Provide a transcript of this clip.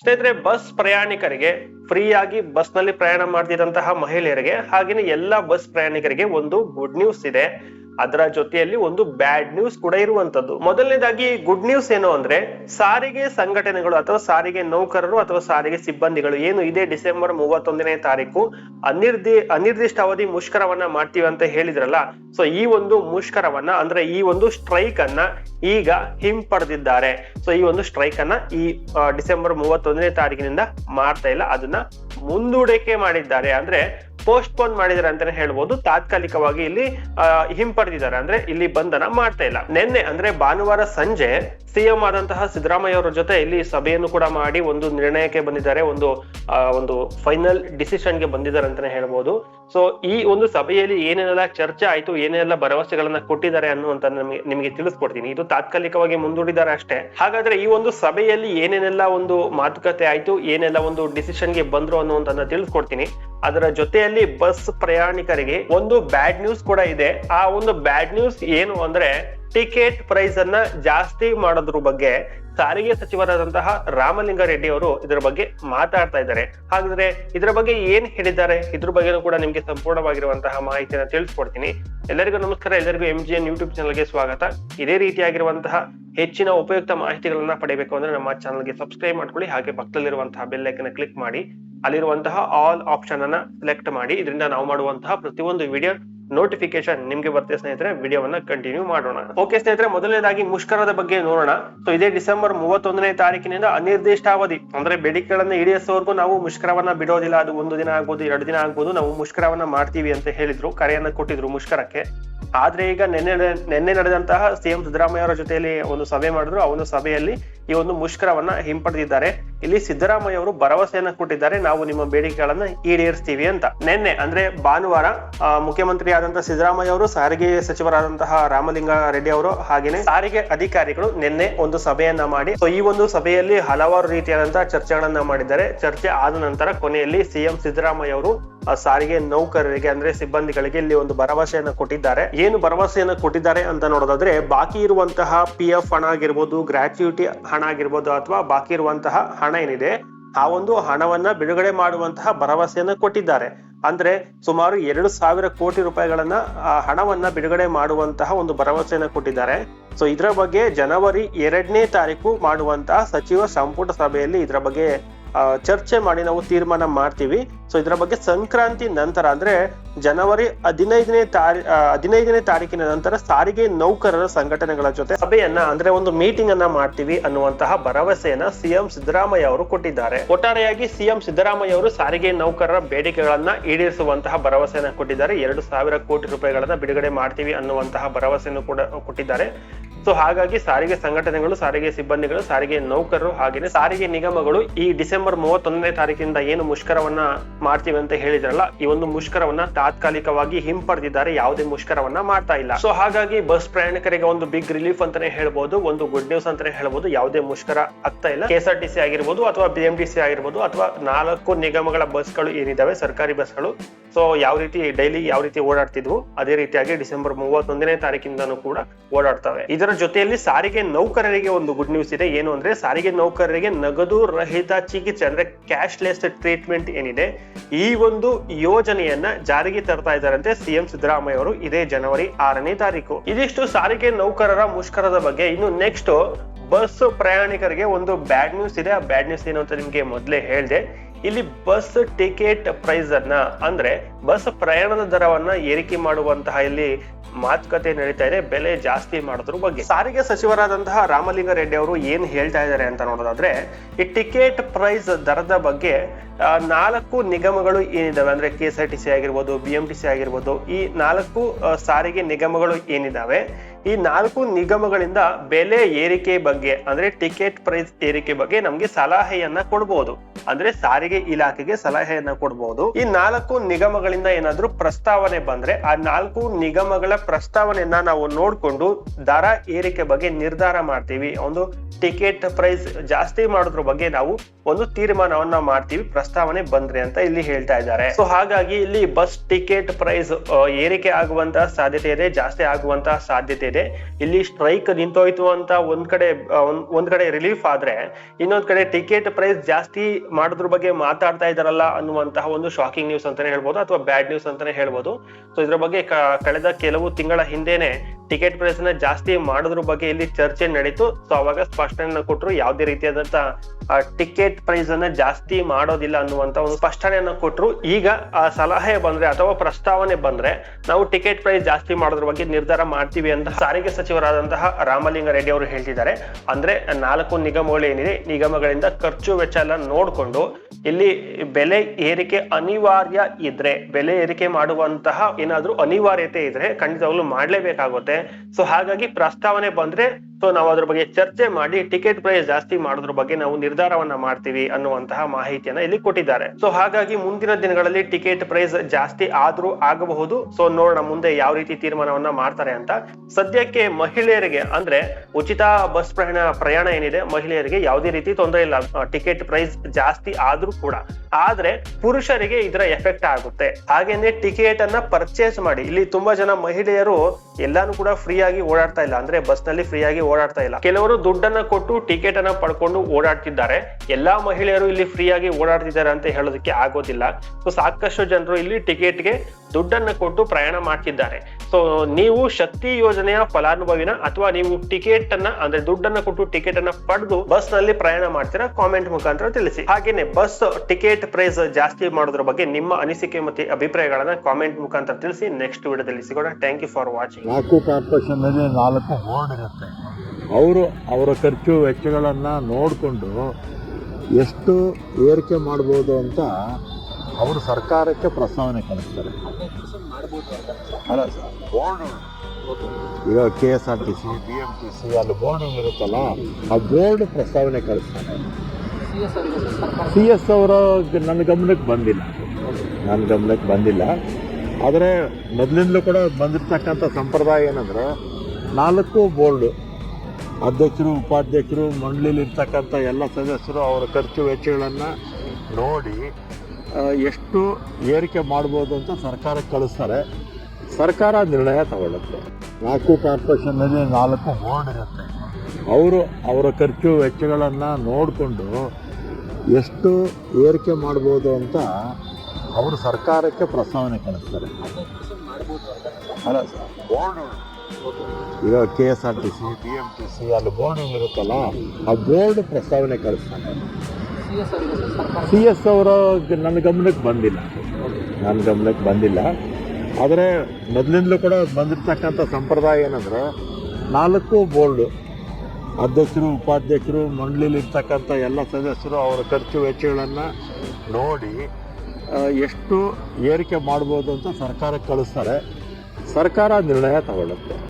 ಸ್ನೇಹಿತರೆ ಬಸ್ ಪ್ರಯಾಣಿಕರಿಗೆ ಫ್ರೀ ಆಗಿ ಬಸ್ನಲ್ಲಿ ಪ್ರಯಾಣ ಮಾಡ್ತಿದ್ದಂತಹ ಮಹಿಳೆಯರಿಗೆ ಹಾಗೇನೆ ಎಲ್ಲಾ ಬಸ್ ಪ್ರಯಾಣಿಕರಿಗೆ ಒಂದು ಗುಡ್ ನ್ಯೂಸ್ ಇದೆ. ಅದರ ಜೊತೆಯಲ್ಲಿ ಒಂದು ಬ್ಯಾಡ್ ನ್ಯೂಸ್ ಕೂಡ ಇರುವಂತದ್ದು. ಮೊದಲನೇದಾಗಿ ಗುಡ್ ನ್ಯೂಸ್ ಏನು ಅಂದ್ರೆ ಸಾರಿಗೆ ಸಂಘಟನೆಗಳು ಅಥವಾ ಸಾರಿಗೆ ನೌಕರರು ಅಥವಾ ಸಾರಿಗೆ ಸಿಬ್ಬಂದಿಗಳು ಏನು ಇದೇ ಡಿಸೆಂಬರ್ ಮೂವತ್ತೊಂದನೇ ತಾರೀಕು ಅನಿರ್ದಿ ಅನಿರ್ದಿಷ್ಟ ಅವಧಿ ಮುಷ್ಕರವನ್ನ ಮಾಡ್ತೀವಿ ಅಂತ ಹೇಳಿದ್ರಲ್ಲ ಸೊ ಈ ಒಂದು ಮುಷ್ಕರವನ್ನ ಅಂದ್ರೆ ಈ ಒಂದು ಸ್ಟ್ರೈಕ್ ಅನ್ನ ಈಗ ಹಿಂಪಡೆದಿದ್ದಾರೆ. ಸೊ ಈ ಒಂದು ಸ್ಟ್ರೈಕ್ ಅನ್ನ ಈ ಡಿಸೆಂಬರ್ ಮೂವತ್ತೊಂದನೇ ತಾರೀಕಿನಿಂದ ಮಾಡ್ತಾ ಇಲ್ಲ, ಅದನ್ನ ಮುಂದೂಡಿಕೆ ಮಾಡಿದ್ದಾರೆ. ಅಂದ್ರೆ ಪೋಸ್ಟ್ ಪೋನ್ ಮಾಡಿದ್ದಾರೆ ಅಂತಾನೆ ಹೇಳ್ಬೋದು. ತಾತ್ಕಾಲಿಕವಾಗಿ ಇಲ್ಲಿ ಹಿಂಪಡೆದಿದ್ದಾರೆ. ಅಂದ್ರೆ ಇಲ್ಲಿ ಬಂಧನ ಮಾಡ್ತಾ ಇಲ್ಲ. ನಿನ್ನೆ, ಅಂದ್ರೆ ಭಾನುವಾರ ಸಂಜೆ, ಸಿಎಂ ಆದಂತಹ ಸಿದ್ದರಾಮಯ್ಯ ಅವರ ಜೊತೆ ಇಲ್ಲಿ ಸಭೆಯನ್ನು ಕೂಡ ಮಾಡಿ ಒಂದು ನಿರ್ಣಯಕ್ಕೆ ಬಂದಿದ್ದಾರೆ. ಒಂದು ಒಂದು ಫೈನಲ್ ಡಿಸಿಷನ್ಗೆ ಬಂದಿದ್ದಾರೆ ಅಂತಾನೆ ಹೇಳ್ಬೋದು. ಸೊ ಈ ಒಂದು ಸಭೆಯಲ್ಲಿ ಏನೇನೆಲ್ಲ ಚರ್ಚೆ ಆಯ್ತು, ಏನೆಲ್ಲ ಭರವಸೆಗಳನ್ನ ಕೊಟ್ಟಿದ್ದಾರೆ ಅನ್ನುವಂತ ನಮಗೆ, ನಿಮಗೆ ತಿಳಿಸ್ಕೊಡ್ತೀನಿ. ಇದು ತಾತ್ಕಾಲಿಕವಾಗಿ ಮುಂದೂಡಿದ್ದಾರೆ ಅಷ್ಟೇ. ಹಾಗಾದ್ರೆ ಈ ಒಂದು ಸಭೆಯಲ್ಲಿ ಏನೇನೆಲ್ಲ ಒಂದು ಮಾತುಕತೆ ಆಯ್ತು, ಏನೆಲ್ಲ ಒಂದು ಡಿಸಿಷನ್ಗೆ ಬಂದ್ರು ಅನ್ನುವಂತ ತಿಳಿಸ್ಕೊಡ್ತೀನಿ. ಅದರ ಜೊತೆಯಲ್ಲಿ ಬಸ್ ಪ್ರಯಾಣಿಕರಿಗೆ ಒಂದು ಬ್ಯಾಡ್ ನ್ಯೂಸ್ ಕೂಡ ಇದೆ. ಆ ಒಂದು ಬ್ಯಾಡ್ ನ್ಯೂಸ್ ಏನು ಅಂದ್ರೆ ಟಿಕೆಟ್ ಪ್ರೈಸ್ ಅನ್ನ ಜಾಸ್ತಿ ಮಾಡೋದ್ರ ಬಗ್ಗೆ ಸಾರಿಗೆ ಸಚಿವರಾದಂತಹ ರಾಮಲಿಂಗಾರೆಡ್ಡಿ ಅವರು ಇದರ ಬಗ್ಗೆ ಮಾತಾಡ್ತಾ ಇದ್ದಾರೆ. ಹಾಗಾದ್ರೆ ಇದರ ಬಗ್ಗೆ ಏನ್ ಹೇಳಿದ್ದಾರೆ? ಇದ್ರ ಬಗ್ಗೆನೂ ಕೂಡ ನಿಮ್ಗೆ ಸಂಪೂರ್ಣವಾಗಿರುವಂತಹ ಮಾಹಿತಿಯನ್ನು ತಿಳಿಸ್ಕೊಡ್ತೀನಿ. ಎಲ್ಲರಿಗೂ ನಮಸ್ಕಾರ. ಎಲ್ಲರಿಗೂ ಎಂ ಜಿ ಎನ್ ಯೂಟ್ಯೂಬ್ ಚಾನಲ್ಗೆ ಸ್ವಾಗತ. ಇದೇ ರೀತಿಯಾಗಿರುವಂತಹ ಹೆಚ್ಚಿನ ಉಪಯುಕ್ತ ಮಾಹಿತಿಗಳನ್ನ ಪಡೆಯಬೇಕು ಅಂದ್ರೆ ನಮ್ಮ ಚಾನಲ್ಗೆ ಸಬ್ಸ್ಕ್ರೈಬ್ ಮಾಡ್ಕೊಳ್ಳಿ. ಹಾಗೆ ಪಕ್ಕದಲ್ಲಿರುವಂತಹ ಐಕನ್ ಕ್ಲಿಕ್ ಮಾಡಿ. ಅಲ್ಲಿರುವಂತಹ ಆಲ್ ಆಪ್ಷನ್ ಅನ್ನ ಸೆಲೆಕ್ಟ್ ಮಾಡಿ. ಇದರಿಂದ ನಾವು ಮಾಡುವಂತಹ ಪ್ರತಿಯೊಂದು ವಿಡಿಯೋ ನೋಟಿಫಿಕೇಶನ್ ನಿಮ್ಗೆ ಬರ್ತದೆ ಸ್ನೇಹಿತರೆ, ವಿಡಿಯೋವನ್ನ ಕಂಟಿನ್ಯೂ ಮಾಡೋಣ. ಓಕೆ ಸ್ನೇಹಿತರೆ, ಮೊದಲನೇದಾಗಿ ಮುಷ್ಕರದ ಬಗ್ಗೆ ನೋಡೋಣ. ಸೊ ಇದೇ ಡಿಸೆಂಬರ್ ಮೂವತ್ತೊಂದನೇ ತಾರೀಕಿನಿಂದ ಅನಿರ್ದಿಷ್ಟಾವಧಿ, ಅಂದ್ರೆ ಬೇಡಿಕೆಗಳನ್ನ ಈಡೇರಿಸೋವರೆಗೂ ನಾವು ಮುಷ್ಕರವನ್ನ ಬಿಡೋದಿಲ್ಲ. ಅದು ಒಂದು ದಿನ ಆಗ್ಬೋದು, ಎರಡು ದಿನ ಆಗ್ಬೋದು, ನಾವು ಮುಷ್ಕರವನ್ನ ಮಾಡ್ತೀವಿ ಅಂತ ಹೇಳಿದ್ರು. ಕರೆಯನ್ನ ಕೊಟ್ಟಿದ್ರು ಮುಷ್ಕರಕ್ಕೆ. ಆದ್ರೆ ಈಗ ನಿನ್ನೆ ನಿನ್ನೆ ನಡೆದಂತಹ ಸಿಎಂ ಸಿದ್ದರಾಮಯ್ಯ ಅವರ ಜೊತೆಯಲ್ಲಿ ಒಂದು ಸಭೆ ಮಾಡಿದ್ರು. ಅವನು ಸಭೆಯಲ್ಲಿ ಈ ಒಂದು ಮುಷ್ಕರವನ್ನ ಹಿಂಪಡೆದಿದ್ದಾರೆ. ಇಲ್ಲಿ ಸಿದ್ದರಾಮಯ್ಯ ಅವರು ಭರವಸೆಯನ್ನ ಕೊಟ್ಟಿದ್ದಾರೆ. ನಾವು ನಿಮ್ಮ ಬೇಡಿಕೆಗಳನ್ನ ಈಡೇರಿಸ್ತೀವಿ ಅಂತ. ನಿನ್ನೆ, ಅಂದ್ರೆ ಭಾನುವಾರ ಮುಖ್ಯಮಂತ್ರಿ ಆದಂತಹ ಸಿದ್ದರಾಮಯ್ಯ ಅವರು, ಸಾರಿಗೆ ಸಚಿವರಾದಂತಹ ರಾಮಲಿಂಗ ರೆಡ್ಡಿ ಅವರು ಹಾಗೇನೆ ಸಾರಿಗೆ ಅಧಿಕಾರಿಗಳು ನಿನ್ನೆ ಒಂದು ಸಭೆಯನ್ನ ಮಾಡಿ, ಸೊ ಈ ಒಂದು ಸಭೆಯಲ್ಲಿ ಹಲವಾರು ರೀತಿಯಾದಂತಹ ಚರ್ಚೆಗಳನ್ನ ಮಾಡಿದ್ದಾರೆ. ಚರ್ಚೆ ಆದ ನಂತರ ಕೊನೆಯಲ್ಲಿ ಸಿಎಂ ಸಿದ್ದರಾಮಯ್ಯ ಅವರು ಸಾರಿಗೆ ನೌಕರರಿಗೆ ಅಂದ್ರೆ ಸಿಬ್ಬಂದಿಗಳಿಗೆ ಇಲ್ಲಿ ಒಂದು ಭರವಸೆಯನ್ನು ಕೊಟ್ಟಿದ್ದಾರೆ. ಏನು ಭರವಸೆಯನ್ನು ಕೊಟ್ಟಿದ್ದಾರೆ ಅಂತ ನೋಡೋದಾದ್ರೆ, ಬಾಕಿ ಇರುವಂತಹ ಪಿ ಎಫ್ ಹಣ ಆಗಿರ್ಬೋದು, ಗ್ರಾಚ್ಯುಟಿ ಹಣ ಆಗಿರ್ಬೋದು ಅಥವಾ ಬಾಕಿ ಇರುವಂತಹ ಹಣ ಏನಿದೆ, ಆ ಒಂದು ಹಣವನ್ನ ಬಿಡುಗಡೆ ಮಾಡುವಂತಹ ಭರವಸೆಯನ್ನು ಕೊಟ್ಟಿದ್ದಾರೆ. ಅಂದ್ರೆ ಸುಮಾರು ಎರಡು ಸಾವಿರ ಕೋಟಿ ರೂಪಾಯಿಗಳನ್ನ ಆ ಹಣವನ್ನ ಬಿಡುಗಡೆ ಮಾಡುವಂತಹ ಒಂದು ಭರವಸೆಯನ್ನು ಕೊಟ್ಟಿದ್ದಾರೆ. ಸೊ ಇದರ ಬಗ್ಗೆ ಜನವರಿ ಎರಡನೇ ತಾರೀಕು ಮಾಡುವಂತಹ ಸಚಿವ ಸಂಪುಟ ಸಭೆಯಲ್ಲಿ ಇದರ ಬಗ್ಗೆ ಚರ್ಚೆ ಮಾಡಿ ನಾವು ತೀರ್ಮಾನ ಮಾಡ್ತೀವಿ. ಸೊ ಇದರ ಬಗ್ಗೆ ಸಂಕ್ರಾಂತಿ ನಂತರ ಅಂದ್ರೆ ಜನವರಿ ಹದಿನೈದನೇ ತಾರೀ ಹದಿನೈದನೇ ತಾರೀಕಿನ ನಂತರ ಸಾರಿಗೆ ನೌಕರರ ಸಂಘಟನೆಗಳ ಜೊತೆ ಸಭೆಯನ್ನ ಅಂದ್ರೆ ಒಂದು ಮೀಟಿಂಗ್ ಅನ್ನ ಮಾಡ್ತೀವಿ ಅನ್ನುವಂತಹ ಭರವಸೆಯನ್ನ ಸಿಎಂ ಸಿದ್ದರಾಮಯ್ಯ ಅವರು ಕೊಟ್ಟಿದ್ದಾರೆ. ಒಟ್ಟಾರೆಯಾಗಿ ಸಿಎಂ ಸಿದ್ದರಾಮಯ್ಯ ಅವರು ಸಾರಿಗೆ ನೌಕರರ ಬೇಡಿಕೆಗಳನ್ನ ಈಡೇರಿಸುವಂತಹ ಭರವಸೆಯನ್ನ ಕೊಟ್ಟಿದ್ದಾರೆ. ಎರಡು ಸಾವಿರ ಕೋಟಿ ರೂಪಾಯಿಗಳನ್ನ ಬಿಡುಗಡೆ ಮಾಡ್ತೀವಿ ಅನ್ನುವಂತಹ ಭರವಸೆಯನ್ನು ಕೂಡ ಕೊಟ್ಟಿದ್ದಾರೆ. ಸೊ ಹಾಗಾಗಿ ಸಾರಿಗೆ ಸಂಘಟನೆಗಳು, ಸಾರಿಗೆ ಸಿಬ್ಬಂದಿಗಳು, ಸಾರಿಗೆ ನೌಕರರು ಹಾಗೇನೆ ಸಾರಿಗೆ ನಿಗಮಗಳು ಈ ಡಿಸೆಂಬರ್ ಮೂವತ್ತೊಂದನೇ ತಾರೀಕಿನಿಂದ ಏನು ಮುಷ್ಕರವನ್ನ ಮಾಡ್ತೀವಿ ಅಂತ ಹೇಳಿದ್ರಲ್ಲ, ಈ ಒಂದು ಮುಷ್ಕರವನ್ನ ತಾತ್ಕಾಲಿಕವಾಗಿ ಹಿಂಪಡೆದಿದ್ದಾರೆ, ಯಾವುದೇ ಮುಷ್ಕರವನ್ನ ಮಾಡ್ತಾ ಇಲ್ಲ. ಸೊ ಹಾಗಾಗಿ ಬಸ್ ಪ್ರಯಾಣಿಕರಿಗೆ ಒಂದು ಬಿಗ್ ರಿಲೀಫ್ ಅಂತಾನೆ ಹೇಳ್ಬೋದು, ಒಂದು ಗುಡ್ ನ್ಯೂಸ್ ಅಂತಾನೆ ಹೇಳ್ಬೋದು, ಯಾವುದೇ ಮುಷ್ಕರ ಆಗ್ತಾ ಇಲ್ಲ. ಕೆಎಸ್ಆರ್ ಟಿ ಸಿ ಆಗಿರ್ಬೋದು ಅಥವಾ ಬಿ ಎಂ ಟಿ ಸಿ ಆಗಿರ್ಬೋದು ಅಥವಾ ನಾಲ್ಕು ನಿಗಮಗಳ ಬಸ್ಗಳು ಏನಿದಾವೆ, ಸರ್ಕಾರಿ ಬಸ್ಗಳು. ಸೊ ಯಾವ ರೀತಿ ಡೈಲಿ ಯಾವ ರೀತಿ ಓಡಾಡ್ತಿದ್ವು, ಅದೇ ರೀತಿಯಾಗಿ ಡಿಸೆಂಬರ್ ಮೂವತ್ತೊಂದನೇ ತಾರೀಕಿಂದನೂ ಕೂಡ ಓಡಾಡ್ತವೆ. ಇದರ ಜೊತೆಯಲ್ಲಿ ಸಾರಿಗೆ ನೌಕರರಿಗೆ ಒಂದು ಗುಡ್ ನ್ಯೂಸ್ ಇದೆ. ಏನು ಅಂದ್ರೆ ಸಾರಿಗೆ ನೌಕರರಿಗೆ ನಗದು ರಹಿತ ಚಿಕಿತ್ಸೆ ಅಂದ್ರೆ ಕ್ಯಾಶ್ಲೆಸ್ ಟ್ರೀಟ್ಮೆಂಟ್ ಏನಿದೆ, ಈ ಒಂದು ಯೋಜನೆಯನ್ನ ಜಾರಿಗೆ ತರ್ತಾ ಇದ್ದಾರಂತೆ ಸಿಎಂ ಸಿದ್ದರಾಮಯ್ಯ ಅವರು. ಇದೇ ಜನವರಿ ಆರನೇ ತಾರೀಕು. ಇದಿಷ್ಟು ಸಾರಿಗೆ ನೌಕರರ ಮುಷ್ಕರದ ಬಗ್ಗೆ. ಇನ್ನು ನೆಕ್ಸ್ಟ್ ಬಸ್ ಪ್ರಯಾಣಿಕರಿಗೆ ಒಂದು ಬ್ಯಾಡ್ ನ್ಯೂಸ್ ಇದೆ. ಆ ಬ್ಯಾಡ್ ನ್ಯೂಸ್ ಏನು ಅಂತ ನಿಮ್ಗೆ ಮೊದಲೇ ಹೇಳಿದೆ. ಇಲ್ಲಿ ಬಸ್ ಟಿಕೆಟ್ ಪ್ರೈಸ್ ಅನ್ನ ಅಂದ್ರೆ ಬಸ್ ಪ್ರಯಾಣದ ದರವನ್ನ ಏರಿಕೆ ಮಾಡುವಂತಹ ಇಲ್ಲಿ ಮಾತುಕತೆ ನಡೀತಾ ಇದೆ. ಬೆಲೆ ಜಾಸ್ತಿ ಮಾಡೋದ್ರ ಬಗ್ಗೆ. ಸಾರಿಗೆ ಸಚಿವರಾದಂತಹ ರಾಮಲಿಂಗ ರೆಡ್ಡಿ ಅವರು ಏನ್ ಹೇಳ್ತಾ ಇದ್ದಾರೆ ಅಂತ ನೋಡೋದಾದ್ರೆ, ಈ ಟಿಕೆಟ್ ಪ್ರೈಸ್ ದರದ ಬಗ್ಗೆ ನಾಲ್ಕು ನಿಗಮಗಳು ಏನಿದಾವೆ? ಅಂದ್ರೆ K S R T C ಆಗಿರ್ಬೋದು, ಬಿ ಎಂ ಟಿ ಸಿ ಆಗಿರ್ಬೋದು, ಈ ನಾಲ್ಕು ಸಾರಿಗೆ ನಿಗಮಗಳು ಏನಿದಾವೆ? ಈ ನಾಲ್ಕು ನಿಗಮಗಳಿಂದ ಬೆಲೆ ಏರಿಕೆ ಬಗ್ಗೆ, ಅಂದ್ರೆ ಟಿಕೆಟ್ ಪ್ರೈಸ್ ಏರಿಕೆ ಬಗ್ಗೆ ನಮ್ಗೆ ಸಲಹೆಯನ್ನ ಕೊಡ್ಬೋದು. ಅಂದ್ರೆ ಸಾರಿಗೆ ಇಲಾಖೆಗೆ ಸಲಹೆಯನ್ನ ಕೊಡಬಹುದು ಈ ನಾಲ್ಕು ನಿಗಮಗಳಿಂದ ಏನಾದ್ರೂ ಪ್ರಸ್ತಾವನೆ ಬಂದ್ರೆ ಆ ನಾಲ್ಕು ನಿಗಮಗಳ ಪ್ರಸ್ತಾವನೆಯನ್ನ ನಾವು ನೋಡ್ಕೊಂಡು ದರ ಏರಿಕೆ ಬಗ್ಗೆ ನಿರ್ಧಾರ ಮಾಡ್ತೀವಿ. ಒಂದು ಟಿಕೆಟ್ ಪ್ರೈಸ್ ಜಾಸ್ತಿ ಮಾಡೋದ್ರ ಬಗ್ಗೆ ನಾವು ಒಂದು ತೀರ್ಮಾನವನ್ನ ಮಾಡ್ತೀವಿ, ಪ್ರಸ್ತಾವನೆ ಬಂದ್ರೆ ಅಂತ ಇಲ್ಲಿ ಹೇಳ್ತಾ ಇದ್ದಾರೆ. ಸೊ ಹಾಗಾಗಿ ಇಲ್ಲಿ ಬಸ್ ಟಿಕೆಟ್ ಪ್ರೈಸ್ ಏರಿಕೆ ಆಗುವಂತಹ ಸಾಧ್ಯತೆ ಇದೆ, ಜಾಸ್ತಿ ಆಗುವಂತಹ ಸಾಧ್ಯತೆ ಇದೆ. ಇಲ್ಲಿ ಸ್ಟ್ರೈಕ್ ನಿಂತೋಯ್ತು ಅಂತ ಒಂದ್ ಕಡೆ ಒಂದ್- ಕಡೆ ರಿಲೀಫ್ ಆದ್ರೆ ಇನ್ನೊಂದ್ ಕಡೆ ಟಿಕೆಟ್ ಪ್ರೈಸ್ ಜಾಸ್ತಿ ಮಾಡೋದ್ರ ಬಗ್ಗೆ ಮಾತಾಡ್ತಾ ಇದಾರಲ್ಲ ಅನ್ನುವಂತಹ ಒಂದು ಶಾಕಿಂಗ್ ನ್ಯೂಸ್ ಅಂತಾನೆ ಹೇಳ್ಬೋದು ಅಥವಾ ಬ್ಯಾಡ್ ನ್ಯೂಸ್ ಅಂತಾನೆ ಹೇಳ್ಬೋದು. ಸೊ ಇದ್ರ ಬಗ್ಗೆ ಕಳೆದ ಕೆಲವು ತಿಂಗಳ ಹಿಂದೆನೆ ಟಿಕೆಟ್ ಪ್ರೈಸ್ನ ಜಾಸ್ತಿ ಮಾಡೋದ್ರ ಬಗ್ಗೆ ಇಲ್ಲಿ ಚರ್ಚೆ ನಡೀತು. ಸೊ ಅವಾಗ ಸ್ಪಷ್ಟನೆಯನ್ನ ಕೊಟ್ಟರು ಯಾವುದೇ ರೀತಿಯಾದಂತ ಟಿಕೆಟ್ ಪ್ರೈಸ್ ಅನ್ನ ಜಾಸ್ತಿ ಮಾಡೋದಿಲ್ಲ ಅನ್ನುವಂತ ಒಂದು ಸ್ಪಷ್ಟನೆಯನ್ನ ಕೊಟ್ಟರು ಈಗ, ಆ, ಸಲಹೆ ಬಂದ್ರೆ ಅಥವಾ ಪ್ರಸ್ತಾವನೆ ಬಂದ್ರೆ ನಾವು ಟಿಕೆಟ್ ಪ್ರೈಸ್ ಜಾಸ್ತಿ ಮಾಡೋದ್ರ ಬಗ್ಗೆ ನಿರ್ಧಾರ ಮಾಡ್ತೀವಿ ಅಂತ ಸಾರಿಗೆ ಸಚಿವರಾದಂತಹ ರಾಮಲಿಂಗ ರೆಡ್ಡಿ ಅವರು ಹೇಳ್ತಿದ್ದಾರೆ. ಅಂದ್ರೆ, ನಾಲ್ಕು ನಿಗಮಗಳು ಏನಿದೆ, ನಿಗಮಗಳಿಂದ ಖರ್ಚು ವೆಚ್ಚ ಎಲ್ಲ ನೋಡಿಕೊಂಡು ಇಲ್ಲಿ ಬೆಲೆ ಏರಿಕೆ ಅನಿವಾರ್ಯ ಇದ್ರೆ, ಬೆಲೆ ಏರಿಕೆ ಮಾಡುವಂತಹ ಏನಾದ್ರೂ ಅನಿವಾರ್ಯತೆ ಇದ್ರೆ ಖಂಡಿತವಾಗ್ಲೂ ಮಾಡ್ಲೇಬೇಕಾಗುತ್ತೆ. ಸೊ ಹಾಗಾಗಿ ಪ್ರಸ್ತಾವನೆ ಬಂದ್ರೆ ಸೊ ನಾವು ಅದ್ರ ಬಗ್ಗೆ ಚರ್ಚೆ ಮಾಡಿ ಟಿಕೆಟ್ ಪ್ರೈಸ್ ಜಾಸ್ತಿ ಮಾಡೋದ್ರ ಬಗ್ಗೆ ನಾವು ನಿರ್ಧಾರವನ್ನ ಮಾಡ್ತೀವಿ ಅನ್ನುವಂತಹ ಮಾಹಿತಿಯನ್ನ ಇಲ್ಲಿ ಕೊಟ್ಟಿದ್ದಾರೆ. ಸೊ ಹಾಗಾಗಿ ಮುಂದಿನ ದಿನಗಳಲ್ಲಿ ಟಿಕೆಟ್ ಪ್ರೈಸ್ ಜಾಸ್ತಿ ಆದ್ರೂ ಆಗಬಹುದು. ಸೊ ನೋಡೋಣ ಮುಂದೆ ಯಾವ ರೀತಿ ತೀರ್ಮಾನವನ್ನ ಮಾಡ್ತಾರೆ ಅಂತ. ಸದ್ಯಕ್ಕೆ ಮಹಿಳೆಯರಿಗೆ ಅಂದ್ರೆ ಉಚಿತ ಬಸ್ ಪ್ರಯಾಣ ಪ್ರಯಾಣ ಏನಿದೆ ಮಹಿಳೆಯರಿಗೆ ಯಾವುದೇ ರೀತಿ ತೊಂದರೆ ಇಲ್ಲ. ಟಿಕೆಟ್ ಪ್ರೈಸ್ ಜಾಸ್ತಿ ಆದ್ರೂ ಕೂಡ. ಆದ್ರೆ ಪುರುಷರಿಗೆ ಇದರ ಎಫೆಕ್ಟ್ ಆಗುತ್ತೆ. ಹಾಗೇನೆ ಟಿಕೆಟ್ ಅನ್ನ ಪರ್ಚೇಸ್ ಮಾಡಿ. ಇಲ್ಲಿ ತುಂಬಾ ಜನ ಮಹಿಳೆಯರು ಎಲ್ಲಾನು ಕೂಡ ಫ್ರೀ ಆಗಿ ಓಡಾಡ್ತಾ ಇಲ್ಲ. ಅಂದ್ರೆ ಬಸ್ನಲ್ಲಿ ಫ್ರೀ ಆಗಿ ಓಡಾಡ್ತಾ ಇಲ್ಲ. ಕೆಲವರು ದುಡ್ಡನ್ನ ಕೊಟ್ಟು ಟಿಕೆಟ್ ಅನ್ನ ಪಡ್ಕೊಂಡು ಓಡಾಡ್ತಿದ್ದಾರೆ. ಎಲ್ಲಾ ಮಹಿಳೆಯರು ಇಲ್ಲಿ ಫ್ರೀಯಾಗಿ ಓಡಾಡ್ತಿದ್ದಾರೆ ಅಂತ ಹೇಳೋದಕ್ಕೆ ಆಗೋದಿಲ್ಲ. ಸೊ ಸಾಕಷ್ಟು ಜನರು ಇಲ್ಲಿ ಟಿಕೆಟ್ಗೆ ದುಡ್ಡನ್ನ ಕೊಟ್ಟು ಪ್ರಯಾಣ ಮಾಡ್ತಿದ್ದಾರೆ. ಸೊ ನೀವು ಶಕ್ತಿ ಯೋಜನೆಯ ಫಲಾನುಭವಿನ ಅಥವಾ ನೀವು ಟಿಕೆಟ್ ಅನ್ನ, ಅಂದ್ರೆ ದುಡ್ಡನ್ನ ಕೊಟ್ಟು ಟಿಕೆಟ್ ಅನ್ನ ಪಡೆದು ಬಸ್ನಲ್ಲಿ ಪ್ರಯಾಣ ಮಾಡ್ತೀರಾ? ಕಾಮೆಂಟ್ ಮುಖಾಂತರ ತಿಳಿಸಿ. ಹಾಗೇನೆ ಬಸ್ ಟಿಕೆಟ್ ಪ್ರೈಸ್ ಜಾಸ್ತಿ ಮಾಡೋದ್ರ ಬಗ್ಗೆ ನಿಮ್ಮ ಅನಿಸಿಕೆ ಮತ್ತೆ ಅಭಿಪ್ರಾಯಗಳನ್ನ ಕಾಮೆಂಟ್ ಮುಖಾಂತರ ತಿಳಿಸಿ. ನೆಕ್ಸ್ಟ್ ವಿಡಿಯೋದಲ್ಲಿ ಸಿಗೋಣ. ಥ್ಯಾಂಕ್ ಯು ಫಾರ್ ವಾಚಿಂಗ್ ನಾಲ್ಕು ಬೋರ್ಡ್ ಇರುತ್ತೆ. ಅವರು ಅವರ ಖರ್ಚು ವೆಚ್ಚಗಳನ್ನು ನೋಡಿಕೊಂಡು ಎಷ್ಟು ಏರಿಕೆ ಮಾಡ್ಬೋದು ಅಂತ ಅವರು ಸರ್ಕಾರಕ್ಕೆ ಪ್ರಸ್ತಾವನೆ ಕಳಿಸ್ತಾರೆ. ಅಲ್ಲ, ಬೋರ್ಡ್ ಈಗ K S R T C, B M T C ಅಲ್ಲಿ ಬೋರ್ಡ್ ಇರುತ್ತಲ್ಲ, ಆ ಬೋರ್ಡ್ ಪ್ರಸ್ತಾವನೆ ಕಳಿಸ್ತಾರೆ. ಸಿ ಎಸ್ ಅವರ ನನ್ನ ಗಮನಕ್ಕೆ ಬಂದಿಲ್ಲ. ನನ್ನ ಗಮನಕ್ಕೆ ಬಂದಿಲ್ಲ. ಆದರೆ ಮೊದಲಿಂದಲೂ ಕೂಡ ಬಂದಿರತಕ್ಕಂಥ ಸಂಪ್ರದಾಯ ಏನಂದರೆ ನಾಲ್ಕು ಬೋರ್ಡು ಅಧ್ಯಕ್ಷರು, ಉಪಾಧ್ಯಕ್ಷರು ಮಂಡಳಿಲಿ ಇರ್ತಕ್ಕಂಥ ಎಲ್ಲ ಸದಸ್ಯರು ಅವರ ಖರ್ಚು ವೆಚ್ಚಗಳನ್ನು ನೋಡಿ ಎಷ್ಟು ಏರಿಕೆ ಮಾಡ್ಬೋದು ಅಂತ ಸರ್ಕಾರಕ್ಕೆ ಕಳಿಸ್ತಾರೆ. ಸರ್ಕಾರ ನಿರ್ಣಯ ತಗೊಳ್ಳುತ್ತೆ. ನಾಲ್ಕು ಕಾರ್ಪೊರೇಷನ್ನಲ್ಲಿ ನಾಲ್ಕು ಬೋರ್ಡ್ ಇರುತ್ತೆ. ಅವರು ಅವರ ಖರ್ಚು ವೆಚ್ಚಗಳನ್ನು ನೋಡಿಕೊಂಡು ಎಷ್ಟು ಏರಿಕೆ ಮಾಡ್ಬೋದು ಅಂತ ಅವರು ಸರ್ಕಾರಕ್ಕೆ ಪ್ರಸ್ತಾವನೆ ಕಳಿಸ್ತಾರೆ. ಅಲ್ಲ, ಬೋರ್ಡ್ ಈಗ K S R T C B M T C ಅಲ್ಲಿ ಬೋರ್ಡ್ ಇರುತ್ತಲ್ಲ, ಆ ಬೋರ್ಡ್ ಪ್ರಸ್ತಾವನೆ ಕಳಿಸ್ತಾನೆ ಸಿ ಎಸ್ ಅವರ ನನ್ನ ಗಮನಕ್ಕೆ ಬಂದಿಲ್ಲ. ನನ್ನ ಗಮನಕ್ಕೆ ಬಂದಿಲ್ಲ. ಆದರೆ ಮೊದಲಿಂದಲೂ ಕೂಡ ಬಂದಿರತಕ್ಕಂಥ ಸಂಪ್ರದಾಯ ಏನಂದರೆ, ನಾಲ್ಕು ಬೋರ್ಡು, ಅಧ್ಯಕ್ಷರು, ಉಪಾಧ್ಯಕ್ಷರು ಮಂಡಳಿಲಿರ್ತಕ್ಕಂಥ ಎಲ್ಲ ಸದಸ್ಯರು ಅವರ ಖರ್ಚು ವೆಚ್ಚಗಳನ್ನು ನೋಡಿ ಎಷ್ಟು ಏರಿಕೆ ಮಾಡ್ಬೋದು ಅಂತ ಸರ್ಕಾರಕ್ಕೆ ಕಳಿಸ್ತಾರೆ. ಸರ್ಕಾರ ನಿರ್ಣಯ ತಗೊಳ್ಳುತ್ತೆ.